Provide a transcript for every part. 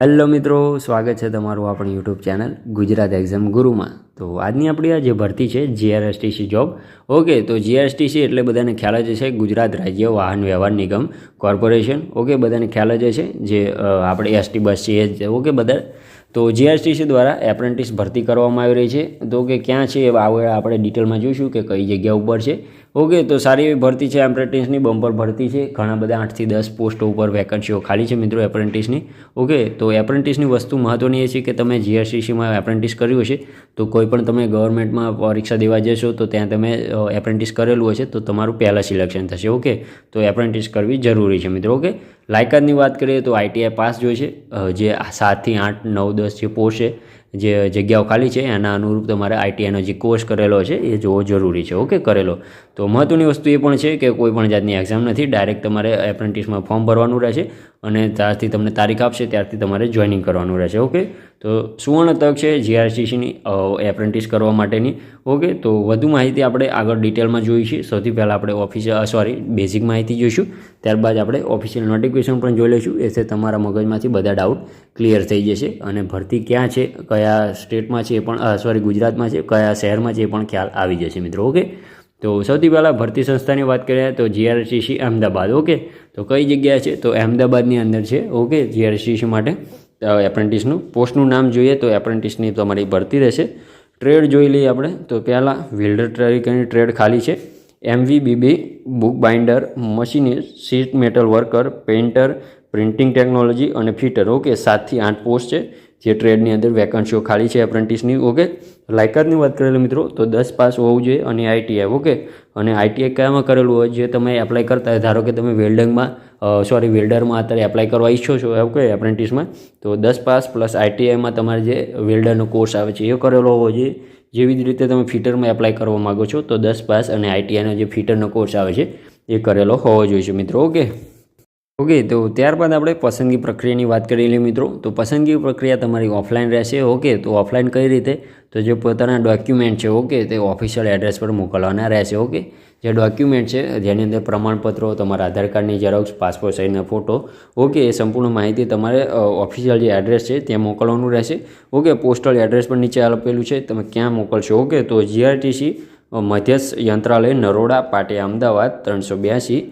Hello મિત્રો સ્વાગત છે તમારું આપણી યુટ્યુબ ચેનલ ગુજરાત એક્ઝામ ગુરુમાં. તો આજની આપણી આ જે ભરતી છે જીઆરએસટીસી જોબ ઓકે તો જીઆરએસટીસી એટલે બધાને ખ્યાલ જ છે ગુજરાત રાજ્ય વાહન વ્યવહાર નિગમ કોર્પોરેશન ઓકે બધાને ખ્યાલ જ છે જે આપણે એસટી બસ છે, એ ઓકે બધા. તો જીઆરટીસી દ્વારા એપ્રેન્ટિસ ભરતી કરવામાં આવી રહી છે. તો કે ક્યાં છે આવે આપણે ડિટેલમાં જોઈશું કે કઈ જગ્યા ઉપર છે. ઓકે તો સારી એવી ભરતી છે એપ્રેન્ટિસની બમ્પર ભરતી છે. ઘણા બધા આઠથી દસ પોસ્ટો ઉપર વેકન્સીઓ ખાલી છે મિત્રો એપ્રેન્ટિસની ઓકે તો એપ્રેન્ટિસની વસ્તુ મહત્ત્વની એ છે કે તમે જીઆરસીસીમાં એપ્રેન્ટિસ કર્યું હશે, તો કોઈ પણ તમે ગવર્મેન્ટમાં પરીક્ષા દેવા જશો, તો ત્યાં તમે એપ્રેન્ટિસ કરેલું હશે, તો તમારું પહેલાં સિલેક્શન થશે ઓકે તો એપ્રેન્ટિસ કરવી જરૂરી છે મિત્રો ઓકે લાયકાતની વાત કરીએ તો આઈટીઆઈ પાસ જોઈશે જે સાતથી આઠ, નવ, દસ જે પોસ્ટ છે, જે જગ્યાઓ ખાલી છે, એના અનુરૂપ તમારે આઈટીઆઈનો જે કોર્સ કરેલો છે, એ જોવો જરૂરી છે ઓકે કરેલો. તો મહત્ત્વની વસ્તુ એ પણ છે કે કોઈ પણ જાતની એક્ઝામ નથી ડાયરેક્ટ તમારે એપ્રેન્ટિસમાં ફોર્મ ભરવાનું રહેશે. અને ત્યારથી તમને તારીખ આપશે, ત્યારથી તમારે જોઈનિંગ કરવાનું રહેશે ઓકે તો સુવર્ણ તક છે જીઆરસીસીની એપ્રેન્ટિસ કરવા માટેની ઓકે તો વધુ માહિતી આપણે આગળ ડિટેલમાં જોઈશું. સૌથી પહેલાં આપણે ઓફિસ સોરી બેઝિક માહિતી જોઈશું. ત્યારબાદ આપણે ઓફિશિયલ નોટિફિકેશન પણ જોઈ લઈશું. એથી તમારા મગજમાંથી બધા ડાઉટ ક્લિયર થઈ જશે. અને ભરતી ક્યાં છે, કયા સ્ટેટમાં છે એ પણ સોરી ગુજરાતમાં છે, કયા શહેરમાં છે એ પણ ખ્યાલ આવી જશે મિત્રો ઓકે તો સૌથી પહેલાં ભરતી સંસ્થાની વાત કરીએ તો જીઆરસીસી અમદાવાદ ઓકે? તો કઈ જગ્યા છે? તો અમદાવાદની અંદર છે, ઓકે? જીઆરસીસી માટે એપ્રેન્ટિસનું પોસ્ટનું નામ જોઈએ તો એપ્રેન્ટિસની તમારી ભરતી રહેશે. ટ્રેડ જોઈ લઈએ આપણે. તો પહેલાં વિલ્ડર તરીકેની ટ્રેડ ખાલી છે? MV BB book binder, machinist sheet metal worker, painter, printing technology અને ફિટર, ઓકે? સાતથી આઠ પોસ્ટ છે. જે ટ્રેડની અંદર વેકન્સીઓ ખાલી છે એપ્રેન્ટિસની, ઓકે? લાયકાતની વાત કરેલી મિત્રો, તો દસ પાસ હોવું જોઈએ અને આઈટીઆઈ ઓકે? અને આઈટીઆઈ કયામાં કરેલું હોય, જે તમે એપ્લાય કરતા ધારો કે તમે વેલ્ડિંગમાં સોરી વેલ્ડરમાં અત્યારે એપ્લાય કરવા ઈચ્છો છો, ઓકે, એપ્રેન્ટિસમાં, તો દસ પાસ પ્લસ આઈટીઆઈમાં તમારે જે વેલ્ડરનો કોર્સ આવે છે, એ કરેલો હોવો જોઈએ. જેવી જ રીતે તમે ફિટરમાં એપ્લાય કરવા માગો છો, તો દસ પાસ અને આઈટીઆઈનો જે ફિટરનો કોર્સ આવે છે, એ કરેલો હોવો જોઈએ મિત્રો, ઓકે? ઓકે, તો ત્યારબાદ આપણે પસંદગી પ્રક્રિયાની વાત કરી લઈએ મિત્રો. તો પસંદગી પ્રક્રિયા તમારી ઓફલાઈન રહેશે, ઓકે, તો ઓફલાઈન કઈ રીતે? તો જે પોતાના ડોક્યુમેન્ટ છે, ઓકે, તે ઓફિશિયલ એડ્રેસ પર મોકલવાના રહેશે, ઓકે. જે ડોક્યુમેન્ટ છે, જેની અંદર પ્રમાણપત્રો, તમારા આધાર કાર્ડની ઝેરોક્સ પાસપોર્ટ સાઇઝના ફોટો ઓકે, એ સંપૂર્ણ માહિતી તમારે ઓફિશિયલ જે એડ્રેસ છે, ત્યાં મોકલવાનું રહેશે. ઓકે પોસ્ટલ એડ્રેસ પણ નીચે આપેલું છે, તમે ક્યાં મોકલશો? ઓકે, તો જીઆરટીસી મધ્યસ્થ યંત્રાલય નરોડા પાટે અમદાવાદ, ત્રણસો બ્યાસી.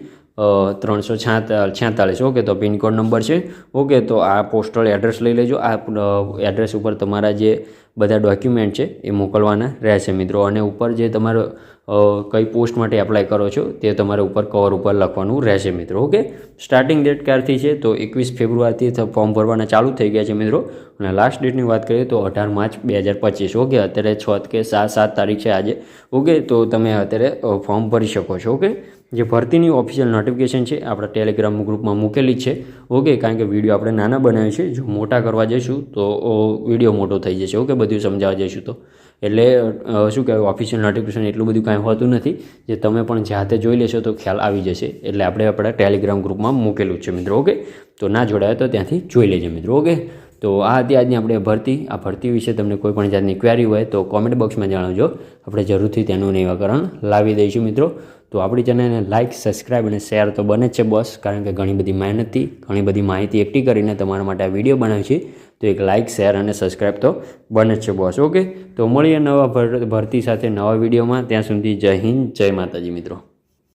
ત્રણસો છ્યાતાલીસ ઓકે, તો પિનકોડ નંબર છે. ઓકે, તો આ પોસ્ટલ એડ્રેસ લઈ લેજો. આ એડ્રેસ ઉપર તમારા જે બધા ડોક્યુમેન્ટ છે એ મોકલવાના રહેશે મિત્રો. અને ઉપર જે તમારો કઈ પોસ્ટ માટે એપ્લાય કરો છો તે તમારે ઉપર કવર ઉપર લખવાનું રહેશે મિત્રો ઓકે સ્ટાર્ટિંગ ડેટ ક્યારથી છે? તો એકવીસ ફેબ્રુઆરીથી ફોર્મ ભરવાના ચાલુ થઈ ગયા છે મિત્રો. અને લાસ્ટ ડેટની વાત કરીએ તો અઢાર માર્ચ બે હજાર પચીસ ઓકે અત્યારે છ કે સાત સાત તારીખ છે આજે ઓકે તો તમે અત્યારે ફોર્મ ભરી શકો છો ઓકે જે ભરતીની ઓફિશિયલ નોટિફિકેશન છે આપણા ટેલિગ્રામ ગ્રુપમાં મૂકેલી છે ઓકે કારણ કે વીડિયો આપણે નાના બનાવ્યું છે. જો મોટા કરવા જઈશું તો વીડિયો મોટો થઈ જશે ઓકે બધું સમજાવવા જઈશું તો. એટલે શું કહેવાય ઓફિશિયલ નોટિફિકેશન એટલું બધું કાંઈ હોતું નથી જે તમે પણ જાતે જોઈ લેશો તો ખ્યાલ આવી જશે. એટલે આપણે આપણા ટેલિગ્રામ ગ્રુપમાં મૂકેલું છે મિત્રો ઓકે તો ના જોડાયો તો ત્યાંથી જોઈ લેજો મિત્રો ઓકે તો આ હતી આજની આપણે ભરતી. આ ભરતી વિશે તમને કોઈ પણ જાતની ક્વેરી હોય તો કોમેન્ટ બોક્સમાં જણાવજો. આપણે જરૂરથી તેનું નિરાકરણ લાવી દઈશું મિત્રો. તો આપણી ચેનલને લાઇક સબસ્ક્રાઇબ અને શેર તો બને જ છે બોસ કારણ કે ઘણી બધી મહેનતથી ઘણી બધી માહિતી એકઠી કરીને તમારા માટે આ વીડિયો બનાવ્યો છે. તો એક લાઇક શેર અને સબસ્ક્રાઇબ તો બને જ છે બોસ ઓકે તો મળીએ નવા ભરતી સાથે નવા વિડીયોમાં ત્યાં સુધી જય હિન્દ, જય માતાજી મિત્રો.